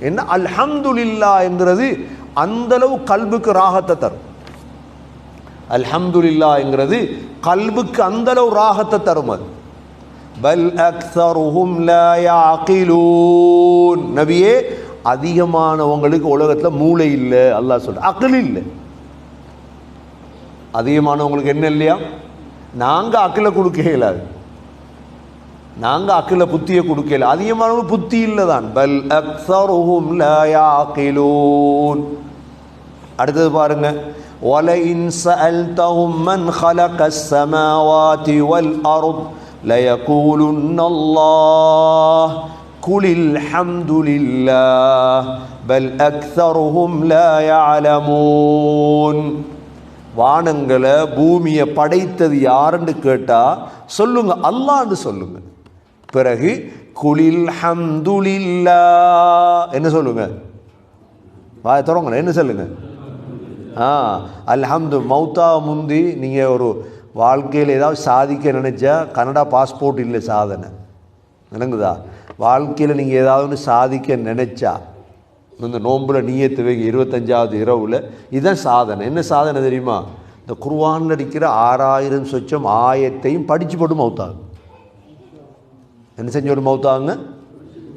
என்ன? அல்ஹம்துலில்லா என்கிறது அந்த அளவு கல்புக்கு ராகத்தை தரும். அல்ஹம்துலில்லா என்கிறது கல்புக்கு அந்த அளவு ராகத்தை தரும் அது. பல் அக்ஸருஹும் லா யாகிலூன். நபியே அதிகமானவங்களுக்கு உலகத்தில் மூளை இல்லை அல்லாஹ் சொல்ற. அக்கில் இல்லை. அதிகமானவங்களுக்கு என்ன இல்லையா? நாங்கள் அக்கில கொடுக்க இயலாது நாங்கள் அக்கில புத்தியை கொடுக்கல அதிகமானவங்க புத்தி இல்லை தான் பல் அக்ஸருஹும் லா யாகிலூன் அடுத்தது பாருங்க وَلَئِنْ سَأَلْتَهُمْ مَنْ خَلَقَ السَّمَاوَاتِ وَالْأَرْضِ لَيَقُولُنَّ اللَّهُ قُلِ الْحَمْدُ لِلَّهِ بَلْ أَكْثَرُهُمْ لَا يَعْلَمُونَ வானங்களை பூமியை படைத்தது யாருன்னு கேட்டா சொல்லுங்க அல்லான்னு சொல்லுங்க பிறகு குலில் ஹம்துலில்லா என்ன சொல்லுங்க? வாய தொடங்கல என்ன சொல்லுங்க? ஆ அல்ஹம்து மௌத்தா முந்தி நீங்கள் ஒரு வாழ்க்கையில் ஏதாவது சாதிக்க நினச்சா கனடா பாஸ்போர்ட் இல்லை சாதனை. விளங்குதா? வாழ்க்கையில் நீங்கள் ஏதாவது ஒன்று சாதிக்க நினச்சா இந்த நோம்பில் நீயத்து வைக்க இருபத்தஞ்சாவது இரவில். இதுதான் சாதனை. என்ன சாதனை தெரியுமா? இந்த குர்வானில் அடிக்கிற ஆறாயிரம் சொச்சம் ஆயத்தையும் படித்து போட்டு மௌத்தாகும் என்ன செஞ்ச ஒரு மௌத்தாங்க?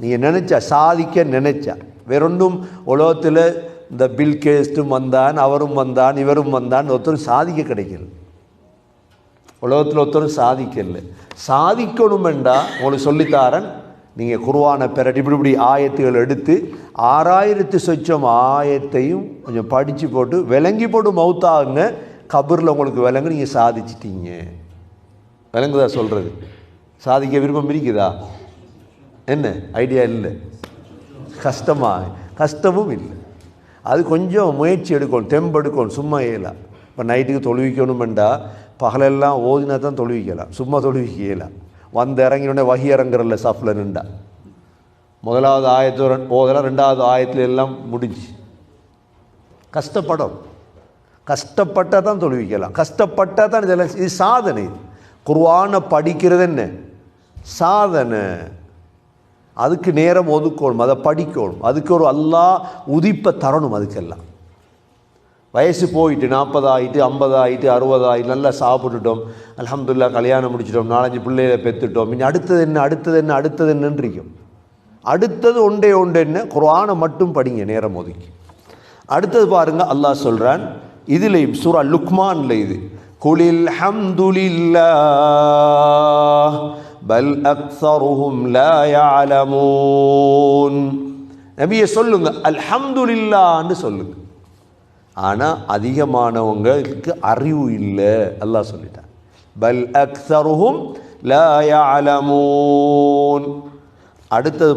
நீங்கள் நினச்சா சாதிக்க நினச்சா. வேறொன்றும் உலகத்தில் இந்த பில் கேஸ்ட்டும் வந்தான் அவரும் வந்தான் இவரும் வந்தான் ஒருத்தரும் சாதிக்க கிடைக்கல. உலகத்தில் ஒருத்தரும் சாதிக்கல. சாதிக்கணுமெண்டா உங்களுக்கு சொல்லித்தாரன். நீங்கள் குருவான பிறட்டி இப்படி இப்படி ஆயத்துகள் எடுத்து ஆறாயிரத்து சொச்சம் ஆயத்தையும் கொஞ்சம் படித்து போட்டு விளங்கி போட்டு மௌத்தாகுங்க. கபரில் உங்களுக்கு விளங்கு நீங்கள் சாதிச்சிட்டீங்க. விளங்குதா சொல்கிறது சாதிக்க விருப்பம் இருக்குதா என்ன? ஐடியா இல்லை. கஷ்டமாக கஷ்டமும் இல்லை. அது கொஞ்சம் முயற்சி எடுக்கணும் தெம்பு எடுக்கணும் சும்மா இயலாம் இப்போ நைட்டுக்கு தொழுவிக்கணுமெண்டா பகலெல்லாம் ஓதினா தான் தொழுவிக்கலாம். சும்மா தொழுவிக்க இயலாம் வந்து இறங்கினோடனே வகி இறங்குறல சஃபில் நின்றா. முதலாவது ஆயத்தில் ஓதலாம் ரெண்டாவது ஆயத்துல எல்லாம் முடிஞ்சு. கஷ்டப்படும். கஷ்டப்பட்டால் தான் தொழுவிக்கலாம். கஷ்டப்பட்டால் தான் இதெல்லாம் இது சாதனை. குருவானை படிக்கிறது என்ன? சாதனை. அதுக்கு நேரம் ஒதுக்கணும் அதை படிக்கணும். அதுக்கு ஒரு அல்லாஹ் உதிப்பை தரணும் அதுக்கெல்லாம். வயசு போயிட்டு நாற்பது ஆயிட்டு ஐம்பது அறுபது நல்லா சாப்பிட்டுட்டோம். அலமதுல்லா கல்யாணம் முடிச்சிட்டோம். நாலஞ்சு பிள்ளைகளை பெற்றுட்டோம். இனி அடுத்தது என்ன அடுத்தது என்ன அடுத்தது என்னன்னு அடுத்தது ஒன்றே ஒன்று என்ன? குரானை மட்டும் படிங்க நேரம் ஒதுக்கி. அடுத்தது பாருங்க அல்லாஹ் சொல்கிறான் இதுலேயும் சூரா லுக்மான்ல இது. குலில் ஹம்துலில்லா பல் அக்ஸருஹும் லா யஅலமூன் நபியே சொல்லுங்க அல்ஹம்துலில்லாஹ்னு சொல்லுங்க ஆனால் அதிகமானவங்களுக்கு அறிவு இல்லை அல்லாஹ் சொல்லிட்டான் பல் அக்ஸருஹும் லா யஅலமூன் அடுத்தது